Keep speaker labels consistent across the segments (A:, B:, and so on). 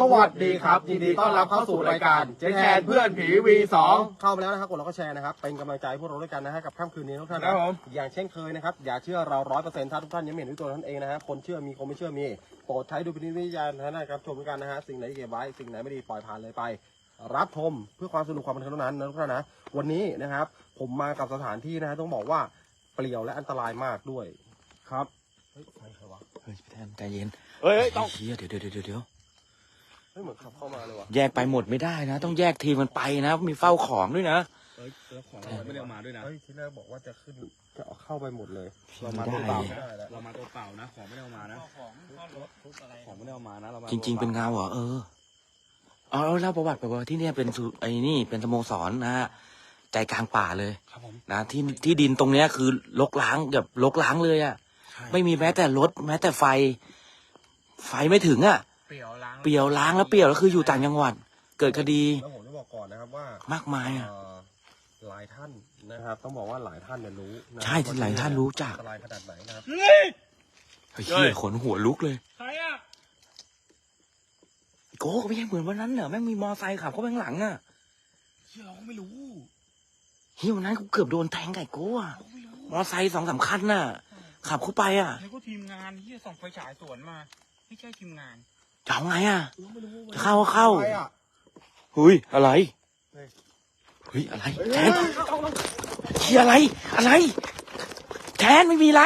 A: สวัสดีครับ ยินดีต้อนรับเข้าสู่รายการเจ๊แทนเพื่อนผี V2
B: เข้ามาแล้วนะครับกดแล้วก็แชร์นะครับเป็นกำลังใจให้พวกเราด้วยกันนะฮะกับค่ำคืนนี้ทุกท่าน
A: ครับ
B: นะ
A: ผม
B: อย่างเช่นเคยนะครับอย่าเชื่อเราร้อยเปอร์เซ็นต์ถ้าทุกท่านยังไม่เห็นด้วยตัวท่านเองนะฮะคนเชื่อมีคนไม่เชื่อมีโปรดใช้ดูเป็นวิทยาณนะครับชมกันนะฮะสิ่งไหนเก็บไว้สิ่งไหนไม่ดีปล่อยผ่านเลยไป รับชมเพื่อความสนุกความบันเทิงเท่านั้นนะทุกท่านนะวันนี้นะครับ ผมมากับสถานที่นะฮะต้องบอกว่าเปลี่ยวและอันตรายมากด้วยครับเฮ้ยใครใครวะ
C: เฮ้ยพี่แทนใจเย็น
A: เฮ้ยต้อง
C: เฮียเดี๋ยวเดี๋ยวเดี๋ยวเดี๋ยว
B: เฮ้ยเหมือนขับเข้ามาเลยวะ
C: แยกไปหมดไม่ได้นะ ต้องแยกทีมมันไปนะ มีเฝ้าของด้วยนะ
A: เฮ้ยแล้วของเราไม่ได้เอามาด้วยนะ
B: เฮ้ยที่แรกบอกว่าจะขึ้นจะเอาเข้าไปหมดเลย
A: เรามา
C: ไม่
A: ตัว
C: ได้
A: เปล่า
B: ไม่
A: นะ
B: ได้แล้ว
A: เรามาตัวเปล่านะ ของไม่ได้เอามานะของไม่ได้เอามานะเรามา
C: จริง ๆ เป็นเงาเหรอเออเอาเอาเล่าประวัติไปว่าที่เนี่ยเป็นสุไอ้นี่เป็นสโมสรนะฮะใจกลางป่าเลย
A: ครับผม
C: นะที่ที่ดินตรงเนี้ยคือลกล้างแบบลกล้างเลยอะ่ะ ไม่มีแม้แต่รถแม้แต่ไฟ ไฟไม่ถึงอะ่ะ
A: เปลี่ยวล้าง
C: เปลี่ยวล้างแล้วเปลี่ยวแล้วคืออยู่ต่างจังหวัด เกิดคดี
B: แล้วผมจะบอกก่อนนะครับว่า
C: มากมายอะ
B: เอ่อหลายท่านนะครับ ต้องบอกว่าหลายท่านเนี่ยรู้นะ
C: ใช่ที่หลายท่านรู้จัก
B: อันตรายขนาดไหนนะครับ
C: เฮ้ย เฮียขนหัวลุกเลย
A: ใครอะ
C: โก้ก็ไม่ใช่เหมือนวันนั้นเหรอแม่งมีมอไซค์ขับเข้าไปข้างหลังอะ
A: เชื่อเราก็ไม่รู้
C: เฮียวันนั้นกูเกือบโดนแทงไก่โก้อะมอไซค์สองสามคันน่ะ ขับเข้าไปอะ
D: แล้วก็ทีมงานที่ส่องไฟฉายสวนมา ไม่ใช่ทีมงาน
C: จะเอาไงอะ จะเข้าก็เข้า
B: ใครอะ
C: เฮ้ย อะไร
B: เฮ้ย
C: เฮ้ย อะไร แทนเฮียอะไร อะไร แทนไม่มีอะไร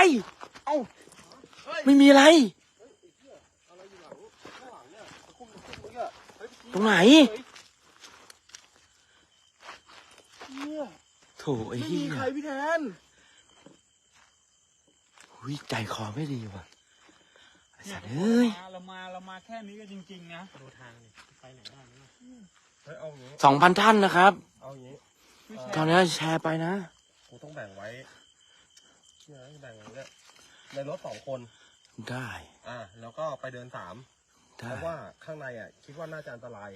B: เอ้า
C: ไม่มีอะไร
B: อะไรอยู่หลังข้างหลังเนี่ยตะคุ่มตะคุ่มเมื่อกี้เฮ้ย
C: ตรงไหน
B: เนี่ย
C: โถไอ้
B: ไม่
C: เฮี
B: มี
C: ย
B: ใครพี่แทน
C: หุยใจคอไม่ดีว่ะไอ้
D: เนี่
C: สั
D: ย
C: ตว์เอ้ย
D: เรามาเรามาแค่นี้ก็จริงๆนะ
A: ดูทางดิไปไหนบ้างเนี่ย
B: เฮ้ยเอาอย่างนี้
C: สองพันท่านนะครับ
B: เอาอย่างนี้
D: ไม่
C: ตอน
D: ใช่
C: นี้แชร์ไปนะ
B: กูต้องแบ่งไว้เนี่ยแบ่งไว้เนี่ยในรถสองคน
C: ได้
B: อ่าแล้วก็ไปเดินสาม
C: ได้
B: เพราะว่าข้างในอะ คิดว่าน่าจะอันตราย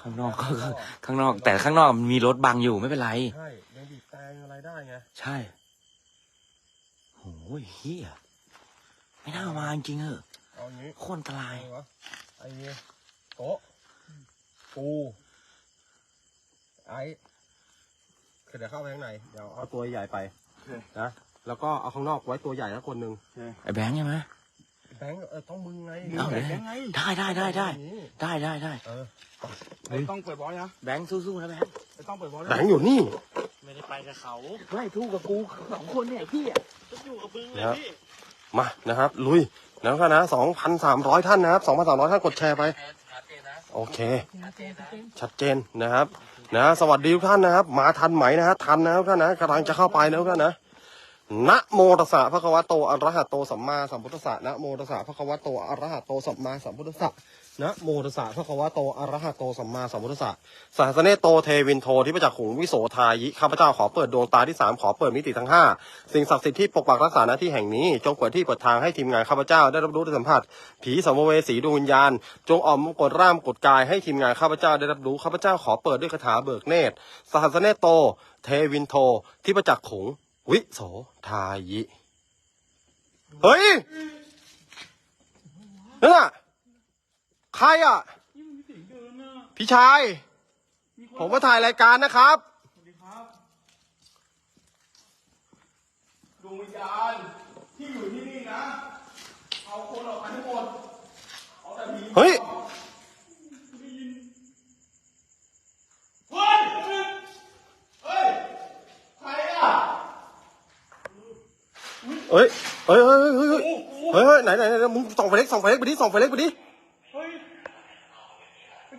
C: ข้างนอกก็คือข้างนอก แต่ข้างนอกมันมีรถบังอยู่ไม่เป็นไร
B: ใช่ยังบีบแต่อะไรได้ไง
C: ใช่โอ้ยเฮีย ไม่น่ามาจริงๆเหอะ
B: เอาอย่างนี้
C: โคตรอันตราย
B: อะไรวะไอ้โต๊ะปูไอ้คือเดี๋ยวเข้าไปข้างในเดี๋ยวเอาตัวใหญ่ไปนะแล้วก็เอาข้างนอกไว้ตัวใหญ่แล้วคนหนึ่ง
C: ไอ้แบงค์ใช่ไหม
B: แบงค์เออต้องมึงไง
C: เอาเลย
B: ยังไง
C: ได้ได้ได้ได้
B: อย่างนี้
C: ได้ได้ได้
B: เออ
A: ไม่ต้องเปิดบอลนะ
C: แบงค์สู้ๆนะแบงค์
A: ไม่ต้องเปิดบอล
B: แบงค์อยู่นี่
A: ไม่ได้ไปกับเขา
C: ไม่สู้กับกูสองคนเนี่ยพี่อะ
A: จะอยู่กับมึงเลย
B: นะครับ
A: พี่
B: มานะครับ ลุยแล้วก็นะสองพันสามร้อยท่านนะครับสองพันสามร้อยท่านกดแชร์ไป โอเค ชัดเจนนะครับนะสวัสดีทุกท่านนะครับ มาทันไหมนะฮะทันนะทุกท่านนะกำลังจะเข้าไปนะทุกท่านนะนะโมตัสสะพระคะวะโตอะระหะโตสัมมาสัมพุทธัสสะนะโมตัสสะพระคะวะโตอะระหะโตสัมมาสัมพุทธัสสะ นะโมตัสสะพระคะวะโตอรหะโตสัมมาสัมพุทธัสสะสาสเนโตเทวินโทที่ประจักษ์หงวิโสทายิข้าพเจ้าขอเปิดดวงตาที่สามขอเปิดมิติทั้งห้าสิ่งศักดิ์สิทธิ์ที่ปกปักรักษาหน้าที่แห่งนี้จงเปิดที่เปิดทางให้ทีมงานข้าพเจ้าได้รับรู้ได้สัมผัส ผีสัมเวสีดวงวิญญาณ จงออมกดร่ามกดกายให้ทีมงานข้าพเจ้าได้รับรู้ข้าพเจ้าขอเปิดด้วยคาถาเบิกเนตรสหัสเนโต เทวินโทที่ประจักษ์ขงวิโสทายิเฮ้ยนั่นน่ะ ใครอะ
D: นี่มันมีเสียงเดินนะ
B: พี่ชายผมมาถ่ายรายการนะครับ
D: สวัสดีครับ
A: ดวงวิญญาณที่อยู่ที่นี่นะ เอาคนออกไปทั้งหมด เอาแต่ผี
B: เฮ้ย
A: เฮ้ยเฮ้ยใครอะ
B: เฮ้ยเฮ้ยเฮ้ยเฮ้ยเฮ้ยเฮ้ยเฮ้ยเฮ้ยไหนไหนไหนมึงส่องไฟเล็กส่องไฟเล็กไปดิส่องไฟเล็กไปดิ
D: เฮ้ยเมื่อ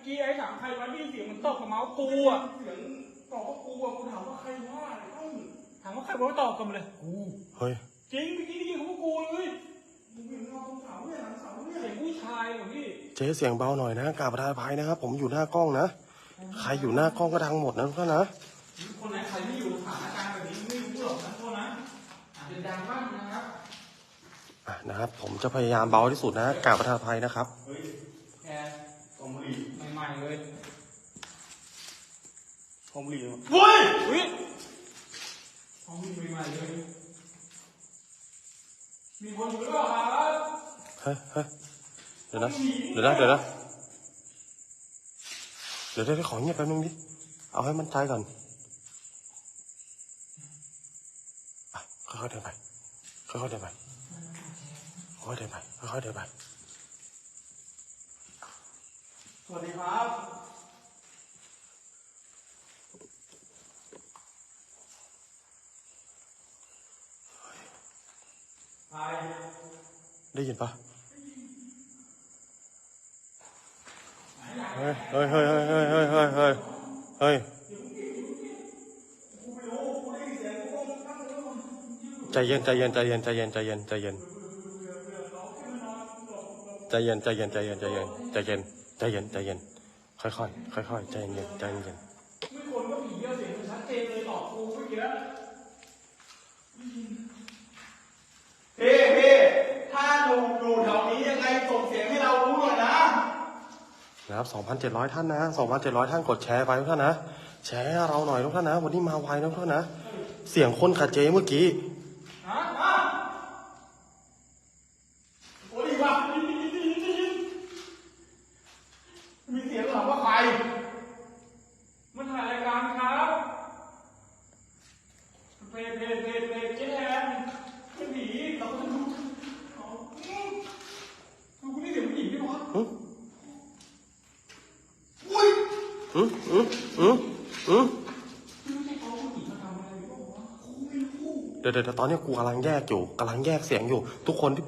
D: กี้ไอ้ถามใครวะนี่เสียงมันตกกับเมาส์กูอะ
A: เสียงตอบว่ากูอะกูถามว่าใครว่าไอ้ต้น
D: ถามว่าใครบอกว่าตอบกันมาเลย กู
B: เฮ้ย
D: จริงเมื่อกี้ได้ยินเขาว่ากูเลย
A: มึงเห็นเงาตรงเสาเนี่ยหลังเสาเนี่ย
D: เสียงผู้ชายเหรอพี่
B: เจ๊เสียงเบาหน่อยนะกราบประทานอภัยนะครับ ผมอยู่หน้ากล้องนะ ใครอยู่หน้ากล้องก็ดังหมดนะทุกท่านนะ
D: คนไหนใครที่อยู่สถานการณ์แบบนี้ไม่รู้หรอกนะโทษนะอาจจะดังบ้างนะครับ
B: อะนะครับ ผมจะพยายามเบาที่สุดนะกราบประทานอภัยนะครับ
D: แกกองบุหรี่ใหม่ๆเลย
A: ค อมบุหรี่
D: เฮ้ยอุ้ยกองบุหรี่ใหม่ๆเลย มีคนอยู่หรือเปล่าครับ
B: เฮ้ยเฮ้ยเดี๋ยวนะ เดี๋ยวนะ เดี๋ยวนะดี๋ยวเดี๋ยวขอเงียบแป๊บนึงดิ เอาให้มันใจก่อนอะค่อยๆเดินไป ค่อยๆเดินไป ค่อยๆเดินไป ค่อยๆเดินไป
A: สวัสดีครับ ใคร
B: ได้ยินปะเฮ้ยเฮ้ยเฮ้ยเฮ้ยเฮ้ยเฮ้ยเฮ้ยเฮ้ยเฮ้ยใจเย็นใจเย็นใจเย็นใจเย็นใจเย็นใจเย็นใจเย็นใจเย็นใจเย็นใจเย็นใจเย็นใจเย็นใจเย็นค่อยค่อยค่อยค่อยๆใจเย็นใจเย็น
A: ไม่คนก็ผีเยอะเสียงมันชัดเจนเลยหลอกกูเมื่อกี้เฮ้เฮ้ถ้าดูดูแถวนี้ยังไงส่งเสียงให้เรารู้หน่อยนะ
B: นะครับ 2,700 ท่านนะ 2,700 ท่านกดแชร์ไปทุกท่านนะ แชร์เราหน่อยทุกท่านนะ วันนี้มาไวนะทุกท่านนะ เสียงคนขัดเจเมื่อกี้ ตอนนี้กูกำลังแยกอยู่กำลังแยกเสียงอยู่ ทุกคนที่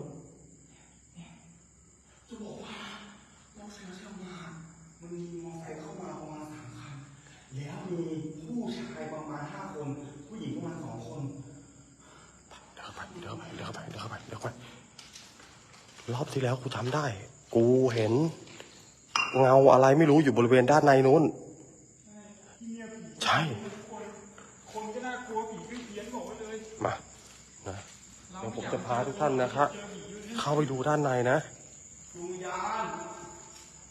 A: รอ
B: บที่แล้วกูจำได้ กูเห็น เงาอะไรไม่รู้อยู่บริเวณด้านในนู้น จะพาทุกท่านนะครับเข้าไปดูด้านในนะ
A: ดวงวิญญาณ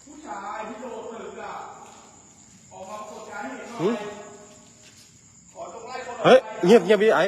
A: ผู้ชายที่โดดตึกอะออกมากดการให้เห็นหน่อยขอตรงไล่คนออกไป
B: เฮ้ยเงียบเงียบพี่ไอ้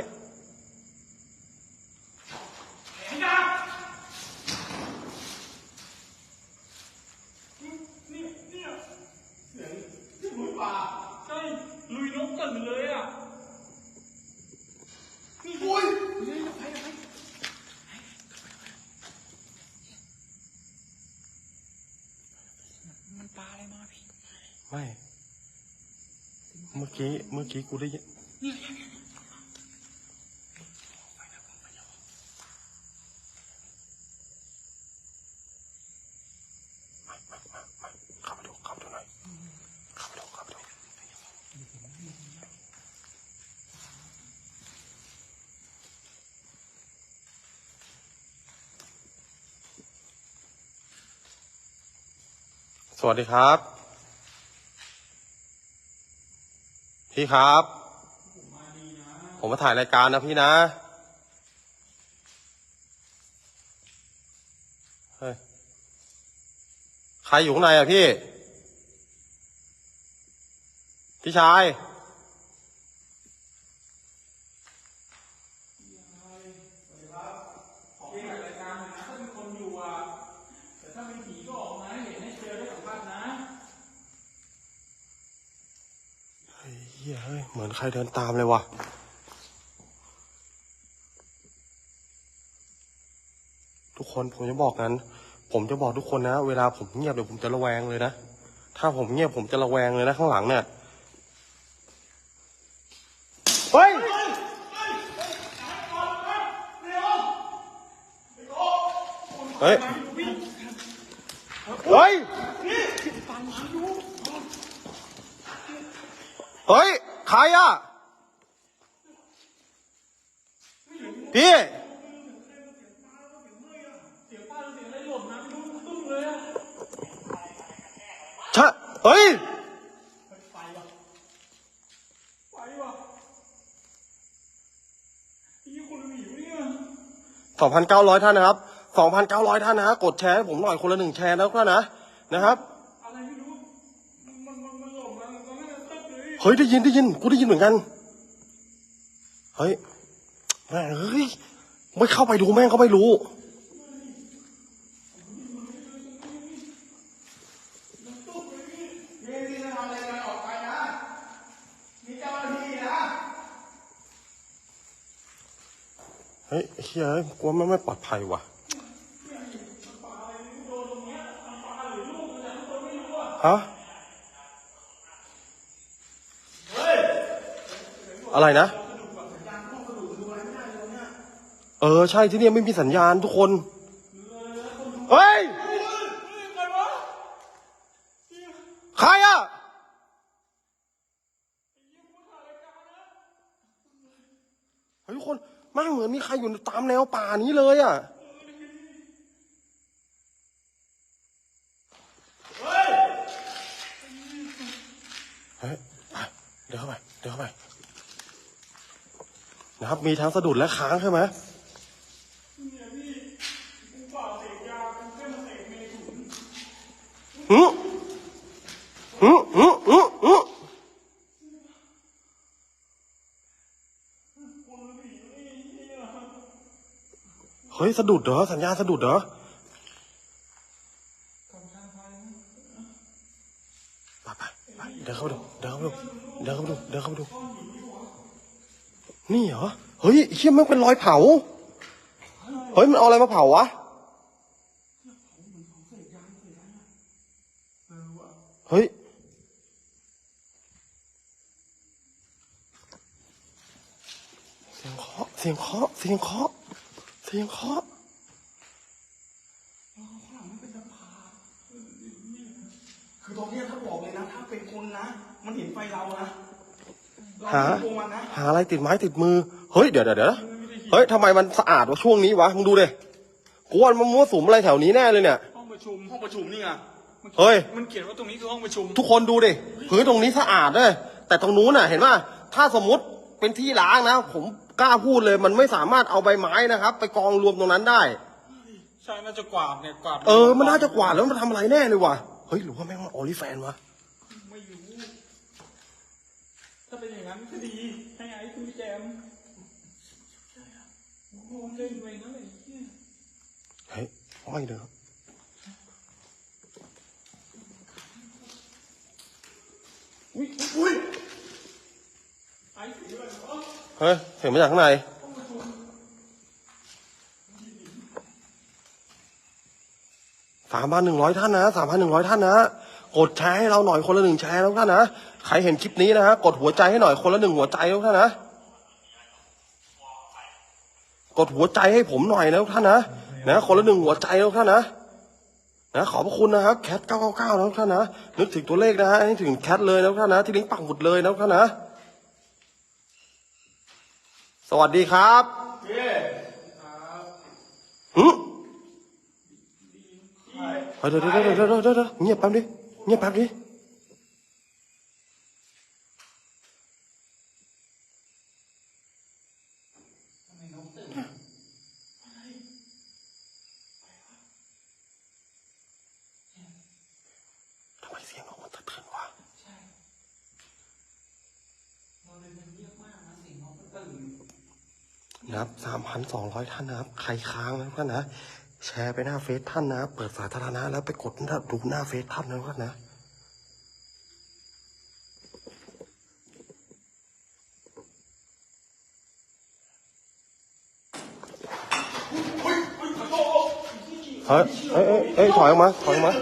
A: กี้เมื่อ
B: กี้กูได้ยินสวัสดีครับ พี่ครับ ผมมาถ่ายรายการนะพี่นะเฮ้ยใครอยู่ข้างในอะพี่ พี่ชาย
A: ขอเองรายการหน่อยนะถ้ามีคนอยู่อะ แต่ถ้าเป็นผีก็ออกมาให้เห็นให้เจอได้สัมภาษณ์นะ
B: เฮ้ยเหี้ย เหมือนใครเดินตามเลยว่ะทุกคนผมจะบอกนั้น ผมจะบอกทุกคนนะ เวลาผมเงียบเดี๋ยวผมจะระแวงเลยนะ ถ้าผมเงียบผมจะระแวงเลยนะข้างหลังเนี่ยเฮ้ยเฮ้ยเฮ้ยเฮ้ย ใครอะ พี่
A: ใช่
B: เฮ้ยสองพันเก้าร้อยท่านนะครับสองพันเก้าร้อยท่านนะะกดแชร์ให้ผมหน่อยคนละหนึ่งแชร์แล้วก็นะ นะครับ
A: เฮ้
B: ยได้ยินได้ยินกูได้ยินเหมือนกัน เฮ้ยแม่เฮ้ยไม่เข้าไปดูแม่งขาไม่รู้
A: เฮ้ย
B: เฮียกลัวแม่ไม่ปลอดภัยว่ะฮะ อะไรนะ เออ ใช่ที่นี่ไม่มีสัญญาณทุกคน เฮ้ย ใครอะเฮ้ยทุกคนมั่งเหมือนมีใครอยู่ตามแนวป่านี้เลยอะเฮ้ยไปเดินเข้าไป เดินเข้าไป นะครับ มีทั้งสะดุดและค้างใช่ไหมหืมหืมหืมหืมหืมเฮ้ยสะดุดเหรอ สัญญาณสะดุดเหรอไปไปไปเดินเข้าไปดู เดินเข้าไปดู เดินเข้าไปดู เดินเข้าไปดู นี่เหรอ เฮ้ยเฮียมันเป็นรอยเผา เฮ้ย มันเอาอะไรมาเผาวะ เฮ้ย เสียงเคาะ เสียงเคาะ เสียงเคาะ เสียงเคาะ
A: คือตรงนี้ถ้าบอกเลยนะ ถ้าเป็นคนนะ มันเห็นไฟเรานะ
B: หา
A: ไม่โกงมันนะ
B: หาอะไรติดไม้ติดมือ เฮ้ย เดี๋ยวเดี๋ยวเดี๋ยวเฮ้ยทำไมมันสะอาดวะช่วงนี้วะ มึงดูดิกูว่ามันมั่วสุมอะไรแถวนี้แน่เลยเนี่ย
D: ห้องประชุม
A: ห้องประชุมนี่ไง
B: เฮ้ย
D: มันเขียนว่าตรงนี้คือห้องประชุม
B: ทุกคนดูดิพื้นตรงนี้สะอาดเลย แต่ตรงนู้นน่ะ เห็นป่ะ ถ้าสมมติเป็นที่ล้างนะ ผมกล้าพูดเลย มันไม่สามารถเอาใบไม้นะครับ ไปกองรวมตรงนั้นได้
D: ใช่ น่าจะกวาดเนี่ย กวาด
B: เออ มันน่าจะกวาดแล้วมันทำอะไรแน่เลยว่ะเฮ้ย หรือว่าแม่งมันออลิแฟนวะ
D: ไม่รู้ ถ้าเป็นอย่างนั้นก็ดี ให้ไอ้คุณแจมโอ้โหเล่นไปนั่นเลยเหี้ย
B: เฮ้ยอ้อยเด้อ
D: อุ้ยอุ้ยไอ้สีอะไรวะ
B: เฮ้ยเห็นมาจากข้างในสามพันหนึ่งร้อยท่านนะสามพันหนึ่งร้อยท่านนะ กดแชร์ให้เราหน่อยคนละหนึ่งแชร์แล้วท่านนะใครเห็นคลิปนี้นะฮะกดหัวใจให้หน่อยคนละหนึ่งหัวใจแล้วท่านนะกดหัวใจให้ผมหน่อยนะท่านนะนะคนละหนึ่งหัวใจแล้วท่านนะนะขอบพระคุณนะครับแคทเก้าเก้าเก้านะท่านนะนึกถึงตัวเลขนะฮะนึกถึงแคทเลยนะท่านนะที่ลิงก์ปักหมุดเลยนะท่านนะสวัสดีครับหืมเฮ้ยเดี๋ยวเดี๋ยวเดี๋ยวเดี๋ยวเดี๋ยวเดี๋ยวเงียบแป๊บดิ เงียบแป๊บดิทำไมเสียงออกมาตะเทือนวะนะครับสามพันสองร้อยท่านนะครับ ใครค้างนะครับท่านนะ แชร์ไปหน้าเฟซท่านนะ เปิดสาธารณะแล้วไปกดดูหน้าเฟซท่านนะครับนะ เฮ้ยเอ้ยเอ้ยเอ้ยถอยออกมา ถอยออกมา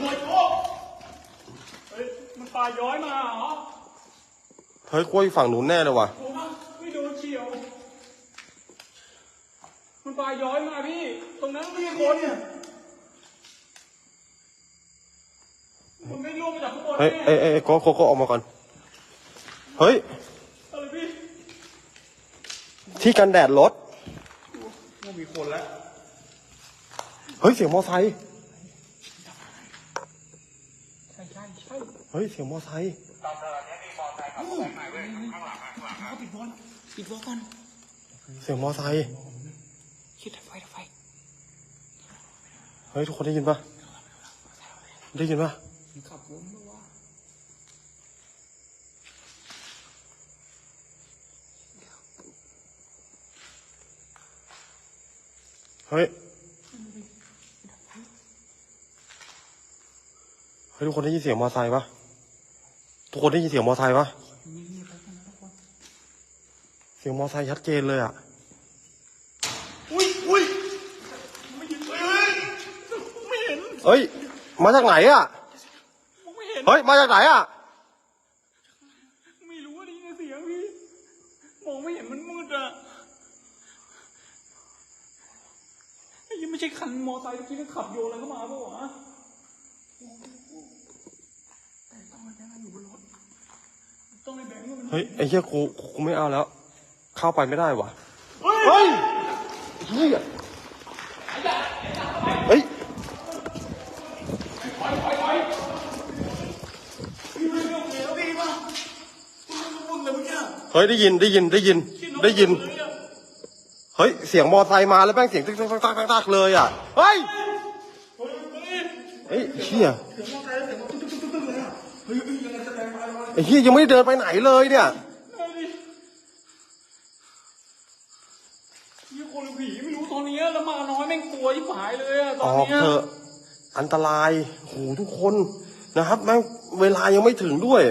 D: เฮ้ยมันปลาย้อยมาเหรอ
B: เฮ้ยกล้วยฝั่งหนูนแน่เลยว่ะ
D: โอ้ไม่โดนเฉียว มันปลาย้อยมาพี่ ตรงนั้นมีคนเนี่ยมันไม่ร่วงมาจากข้างบน
B: เฮ้ย
D: แน่
B: เอ้ยเอ้ยเอ้ยโกโกโกออกมาก่อน เฮ้ย
D: อะไรพี่
B: ที่กันแดดรถ
A: มันมีคนแล้ว
B: เฮ้ย เสียงมอไซค์
D: ใช่ใช่ใช่
B: เฮ้ย เสียงมอไซค์
D: ปิดวอลปิดวอลก่อน
B: เสียงมอไซค์
D: คิดไฟไฟ
B: เฮ้ยทุกคนได้ยินปะได้ยินปะ
D: ขับวนด้ววะ
B: เฮ้ย เฮ้ยทุกคนได้ยินเสียงมอไซค์ปะทุกคนได้ยินเสียงมอไซค์ปะเสียงมอไซค์ชัดเจนเลยอะ
A: อุ้ย
B: เฮ้ย มาจากไหนอะ
D: มองไม่เห็น
B: เฮ้ย มาจากไหนอะ
D: ไม่รู้ว่าได้ยินเสียงพี่มองไม่เห็นมันมืดอะไอ้ยังไม่ใช่คันมอไซค์เมื่อกี้ก็ขับโยนอะไรเข้ามาเปล่าวะแต่ต้องไอ้แบงค์อยู่บนรถต้องไอ้แบงค์มัน
B: เฮ้ย ไอ้เหี้ยกูกูไม่เอาแล้ว เข้าไปไม่ได้ว่ะ เฮ้ย เฮ้ยเฮ้ย เฮ้ยได้ยินได้ยินได้ยินได้ยิน เฮ้ยเสียงมอไซค์มาแล้วแม่งเสียงตึ๊กตึ๊กตึ๊กตึ๊กตึ๊กตึ๊กเลยอะ เฮ้ย เฮ้ยเชี่ยไอ้เฮียยังไม่ได้เดินไปไหนเลยเนี่ย
D: ยี่คนหรือผีไม่รู้ตอนนี้แล้วมาน้อยแม่งกลัวยิ่หายเลยอะต
B: อ
D: อน
B: อก
D: เนี้ย
B: เถอะอันตรายโหทุกคนนะครับแม่งเวลายังไม่ถึงด้วย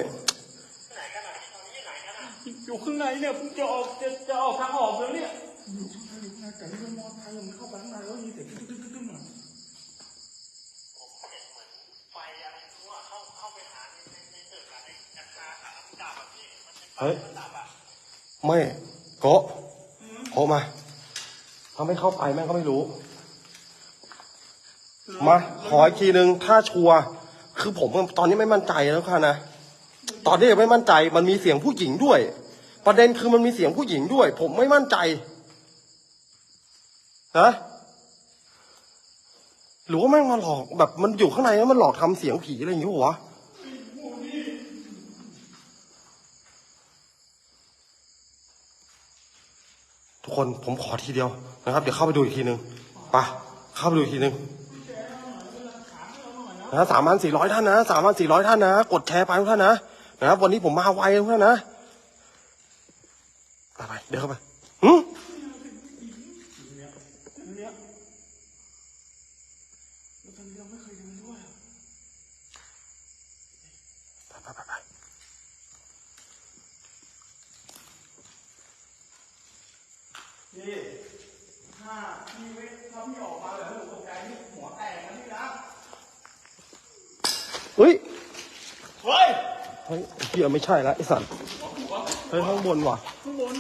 D: อยู่ข้างในเนี่ยเพิ่งจะออกจะจะออกทางออกแล้วเนี่ย
B: เฮ้ยไม่โกะโกะมาถ้าไม่เข้าไปแม่งก็ไม่รู้ มา ขออีกทีนึงถ้าชัวร์คือผมตอนนี้ไม่มั่นใจแล้วค่ะนะ ตอนนี้ยังไม่มั่นใจมันมีเสียงผู้หญิงด้วย ประเด็นคือมันมีเสียงผู้หญิงด้วย ผมไม่มั่นใจนะหรือว่าแม่งมาหลอกแบบมันอยู่ข้างในแล้วมันหลอกทำเสียงผีอะไรอย่างงี้วะทุกคนผมขอทีเดียวนะครับ เดี๋ยวเข้าไปดูอีกทีหนึ่งไปเข้าไปดูอีกทีหนึ่งนะสามพันสี่ร้อยท่านนะสามพันสี่ร้อยท่านนะ กดแชร์ไปทุกท่านนะนะครับวันนี้ผมมาไวทุกท่านนะ ไปไปเดี๋ยวเข้าไปหืม
D: เนี่ยแล้วตอนนี้เราไม่เคยเดินด้วยอะ
B: ไปไปไปไป
A: พี่ถ้าพี่ไม่ถ้าพี่ออกมาแล้วผมตกใจพี่หัวแตกนะพี่นะ
B: เฮ้ย
A: เฮ้ย
B: เฮ้ยไอ้เฮียไม่ใช่ละไอ้สัตว์ เฮ้ยข้างบนว่ะ
D: ข้างบน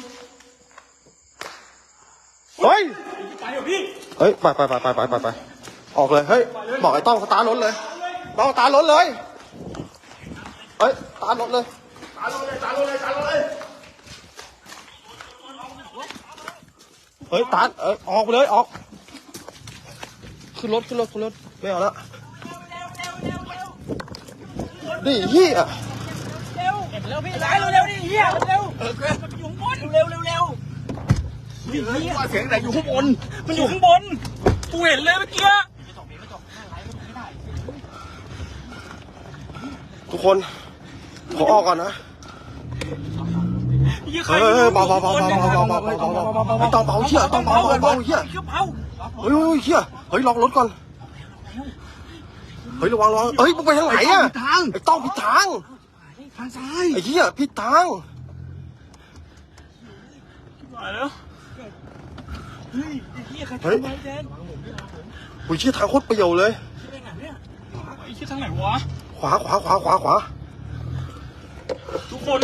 B: เฮ้ย
D: ไปเหรอพี่
B: เฮ้ย ไปไปไปไปไปไปไปออกเลย เฮ้ย บอกไอ้ต้องสตาร์ทรถเลย ต้องสตาร์ทรถเลย เฮ้ยสตาร์ทรถเลย
A: ตาลงเลยตาลงเลยตาลงเลย
B: เฮ้ยตัดเอ้ยออกไปเลย ออก ขึ้นรถขึ้นรถขึ้นรถไม่เอาละดิเฮีย
D: เร็วพี่สายเร็วๆดิเฮียเร็วเออมันอยู่ข้างบนเร็วเร็วเร็ว
A: ว่าเสียงไหนอยู่ข้างบน
D: มันอยู่ข้างบนกูเห็นเลยเมื่อกี้
B: ทุกคนขอออกก่อนนะ
D: ยี่ใคร
B: เฮ้ยเฮ้ยเบาเบาเบาเบาเบาเบาเบาเบาเบาเบาไม่ต้องเบาเฮียต้องเบาเบาเบาเฮีย
D: เผา
B: เฮ้ยเฮ้ยเฮียเฮ้ยล็อกรถก่อนเฮ้ยระวังระวังเฮ้ยมึงไปทางไหนอะไอ้ต้องผิดทาง
A: ทางซ้าย
B: ไอ้เฮียผิดทาง
D: มาแล้วเฮ้ยไอ้เหี้ยใคร
B: เฮ้ย
D: ทำไมแดน
B: โอ้ยเชี่ยทางโคตรเปรี้ยวเลย
D: ไอ้เหี้ยทางไหนวะ
B: ขวาขวาขวาขวาขวา
D: ทุกคน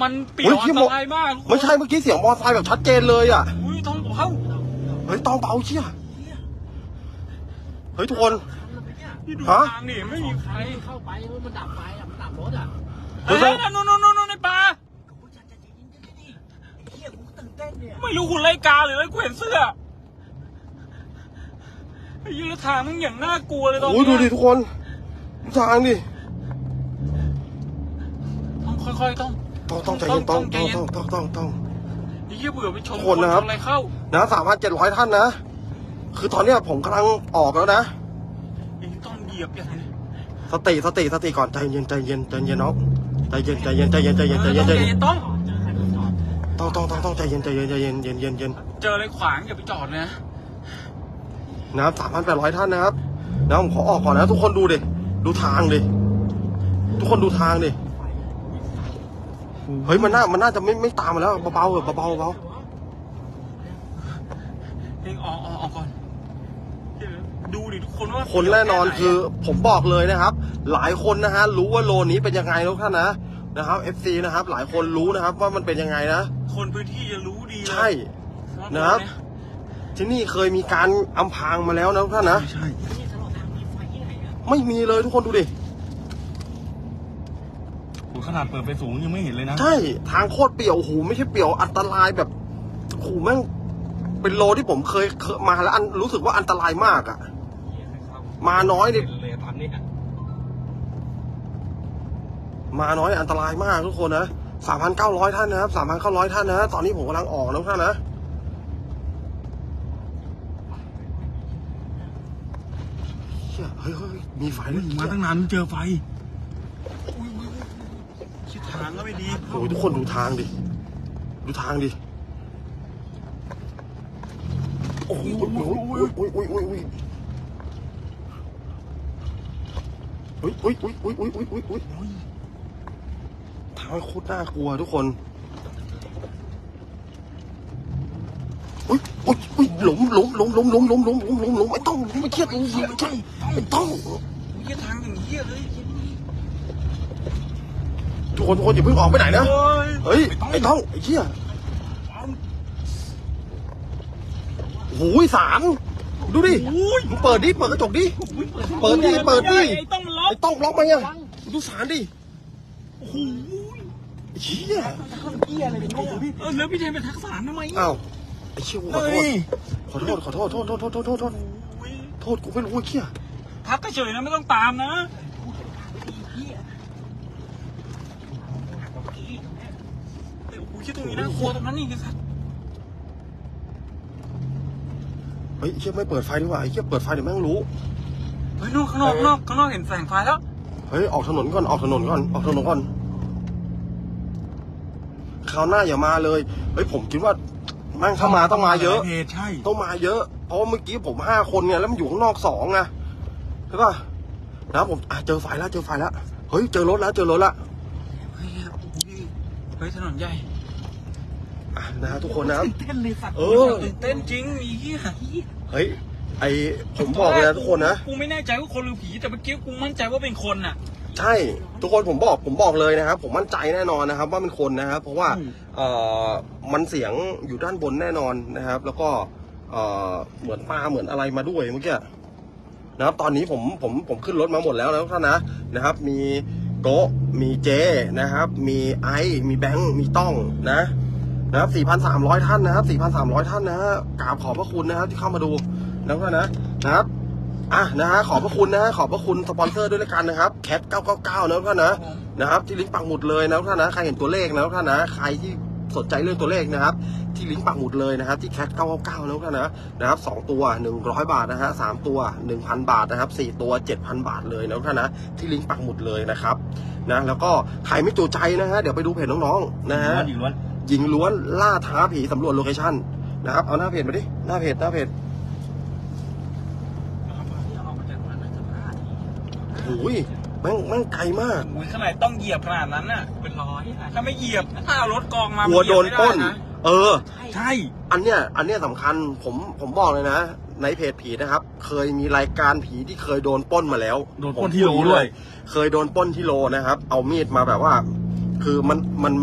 D: มันเปลี่ย
B: เฮ้
D: วยอั
B: ที่
D: น
B: ห
D: ต
B: มด
D: รายมาก
B: ไม่ใช่เมื่อกี้เสียงมอเตอร์ไซค์แบบชัดเจนเลยอะ
D: อุ้ยต้องเผา
B: เฮ้ยต้องเบาเชี่ยเฮ้ยทุกคน
D: ที่ดู
B: ฮะ
D: ทางนี่ไม่มีใคร
E: เข้าไปมันดับไฟอะมันดับ รถอะ
D: เฮ้ยนู่นนู่นนู่นนู่นในป่า
E: กูจะจะยิงจะดิไอ้เหี้ยกูตื่นเต้นเนี่ย
D: ไม่รู้คุณไล่กาหรืออะไรกูเห็นเสื้อไอ้ยืนทางมันอย่างน่ากลัวเลยตอน
B: โอ้ย
D: นี้
B: ดูดิทุกคนดูทางดิ
D: ต้องค่อยๆต้อง
B: ต้องต้องใจเย็นต้อง
D: ใจ
B: ต้อง
D: เย็น
B: ต้องต้องต้องต้อง
D: ไอ้เหี้ยเบื่อไปชน
B: ทุกคนนะครับ
D: ชอะไรเข้า
B: นะสามพันเจ็ดร้อยท่านนะ คือตอนเนี้ยผมกำลังออกแล้วนะ
D: ไอ้ต้องเหยียบอย่างนี้
B: สติสติสติก่อนใจเย็นใจเย็นใจเย็นน้องใจเย็นใจเย็นใจเย็นใจเย็นใจเย็นใจเย็น
D: ต้อง
B: ต้องต้องต้องต้องใจเย็นใจเย็นใจเย็นเย็นเย็นเย็น
D: เจออะไรขวางอย่าไปจอดเลยนะ
B: นะครับสามพันแปดร้อยท่านนะครับนะผมขอออกก่อนนะทุกคนดูดิดูทางดิทุกคนดูทางดิเฮ้ยมันน่ามันน่าจะไม่ไม่ตามมาแล้วเบาๆเออเบาๆเบา
D: เองออกออกออกก่อนเดี๋ยวดูดิทุกคนว่า
B: คนแน่นอนคือผมบอกเลยนะครับ หลายคนนะฮะรู้ว่าโลนี้เป็นยังไงทุกท่านนะนะครับ FC นะครับ หลายคนรู้นะครับว่ามันเป็นยังไงนะ
D: คนพื้นที่จะรู้ดีเลย
B: ใช่นะครับ ที่นี่เคยมีการอำพรางมาแล้วนะทุกท่านนะ
D: ใช่
E: นี่ตลอดทางมีไฟที่ไหนอะ
B: ไม่มีเลยทุกคนดูดิ
D: โหขนาดเปิดไปสูงยังไม่เห็นเลยนะ
B: ใช่ ทางโคตรเปี่ยวโอ้โหไม่ใช่เปี่ยวอันตรายแบบโอ้โหแม่งเป็นโลที่ผมเคยเคยมาแล้วอันรู้สึกว่าอันตรายมากอะมาน้อยเนี่ย
D: เลยตอนนี้
B: มาน้อยอันตรายมากทุกคนนะสามพันเก้าร้อยท่านนะครับสามพันเก้าร้อยท่านนะ ตอนนี้ผมกำลังออกนะทุกท่านนะเชี่ยเฮ้ยเฮ้ยมีไฟด้วย
D: มาตั้งนานเจอไฟคิดทางก็ไม่ดี
B: โอ้ยทุกคนดูทางดิ ดูทางดิโอ้โหโอ้ยโอ้ยโอ้ยโอ้ยโอ้ยโอ้ยโอ้ยโอ้ยโอ้ยโอ้ยโอ้ยโอ้ย โอ้ยโอ้ยทางโคตรน่ากลัวทุกคนโอ้ยโอ้ยโอ้ยหลงหลงหลงหลงหลงหลงหลงหลงหลงหลงไม่ต้องไม่เครียดหลงหลงไม่ใช่ไม่ต้อง
D: คิดทางอย่างนี้เลย
B: ทุกคนทุกคนอย่าเพิ่งออกไปไหนนะเฮ้ยไอ้ต้องไอ้เหี้ยโอ้ยสารดูดิมึงเปิดดิ เปิดกระจกดิ เปิดดิ เปิดดิ
D: ไอ้ต้องมันล็อก
B: ไอ้ต้องล็อกมาเนี่ยดูสารดิโอ้โห ไอ้เหี้ย
D: เออแล้วพี่เทนไปทักษารทำไม
B: อ้าวไอ้เชี่ยกูขอโท
D: เฮ้
B: ษ
D: ย
B: ขอโทษขอโทษโทษโทษโทษโทษโทษโทษโทษกูไม่รู้ไอ้เหี้ย
D: ทักเฉยๆนะไม่ต้องตามนะแต่โอ้โหคิดตรงนี้นะครัวตรงนั้นนี่คือสัตว์
B: เฮ้ยไอ้เชี่ยไม่เปิดไฟดีกว่าไอ้เชี่ยเปิดไฟเดี๋ยวแม่งรู้
D: เฮ้ยนอกข้างนอกข้างนอกข้างนอกเห็นแสงไฟแล้ว
B: เฮ้ยออกถนนก่อนออกถนนก่อนออกถนนก่อน คราวหน้าอย่ามาเลยเฮ้ยผมคิดว่าแม่งเข้ามาต้องมาเยอะ
D: เพจใช่
B: ต้องมาเยอะ เพราะว่าเมื่อกี้ผมห้าคนเนี่ยแล้วมันอยู่ข้างนอกสองไงใช่ป่ะนะผมอะเจอไฟแล้วเจอไฟแล้วเฮ้ยเจอรถแล้วเจอรถแล้ว
D: เฮ้ยโอ้โหเฮ้ยถนนใหญ่
B: อะนะฮะทุกคนนะครับ
E: เต้นเลยสัตว์
B: เออ
D: ตื่นเต้นจริงอีเหี้ย
B: เฮ้ยไอผมบอกเลยนะทุกคนนะ
D: กูไม่แน่ใจว่าคนหรือผีแต่เมื่อกี้กูมั่นใจว่าเป็นคนน่ะ
B: ใช่ทุกคนผมบอกผมบอกเลยนะครับ ผมมั่นใจแน่นอนนะครับ ว่าเป็นคนนะครับ เพราะว่า
D: อืม
B: เอ่อมันเสียงอยู่ด้านบนแน่นอนนะครับ แล้วก็เอ่อเหมือนปลาเหมือนอะไรมาด้วยเมื่อกี้นะครับ ตอนนี้ผมผมผมขึ้นรถมาหมดแล้วนะทุกท่านนะนะครับ มีโกะมีเจนะครับ มีไอซ์มีแบงค์มีต้องนะนะครับ 4,300 ท่านนะครับ 4,300 ท่านนะฮะกราบขอบพระคุณนะครับที่เข้ามาดูนะทุกท่านนะนะครับ อะนะฮะขอบพระคุณนะฮะขอบพระคุณสปอนเซอร์ด้วยละกันนะครับแคท999นะทุกท่านนะนะครับที่ลิงก์ปักหมุดเลยนะทุกท่านนะใครเห็นตัวเลขนะทุกท่านนะใครที่สนใจเรื่องตัวเลขนะครับ ที่ลิงก์ปักหมุดเลยนะครับ ที่แคท999นะทุกท่านนะนะครับสองตัว 100 บาทนะฮะสามตัว 1,000 บาทนะครับสี่ตัว 7,000 บาทเลยนะทุกท่านนะที่ลิงก์ปักหมุดเลยนะครับนะแล้วก็ใครไม่จูใจนะฮะเดี๋ยวไปดูเพจน้องๆนะฮะ
D: อีกล้วน
B: หญิงล้วนล่าท้าผีสำรวจโลเคชั่นนะครับเอาหน้าเพจมาดิหน้าเพจหน้าเพจ โอ้ยแม่งแม่งไกลมาก
D: อุ้ยขนาดต้องเหยียบขนาดนั้นน่ะ เป็นร้อยถ้าไม่เหยียบ ถ้าเอารถกองมาก
B: ลัวโดนปล้น
D: เหยียบไม่ไะ
B: เออ
D: ใช่
B: อันเนี้ย อันเนี้ยสำคัญ ผม ผมบอกเลยนะ ในเพจผีนะครับ เคยมีรายการผีที่เคยโดนปล้นมาแล้ว
D: โดนปล้นที่โลด้วย
B: เคยโดนปล้นที่โลนะครับ เอามีดมาแบบว่า คือมัน มัน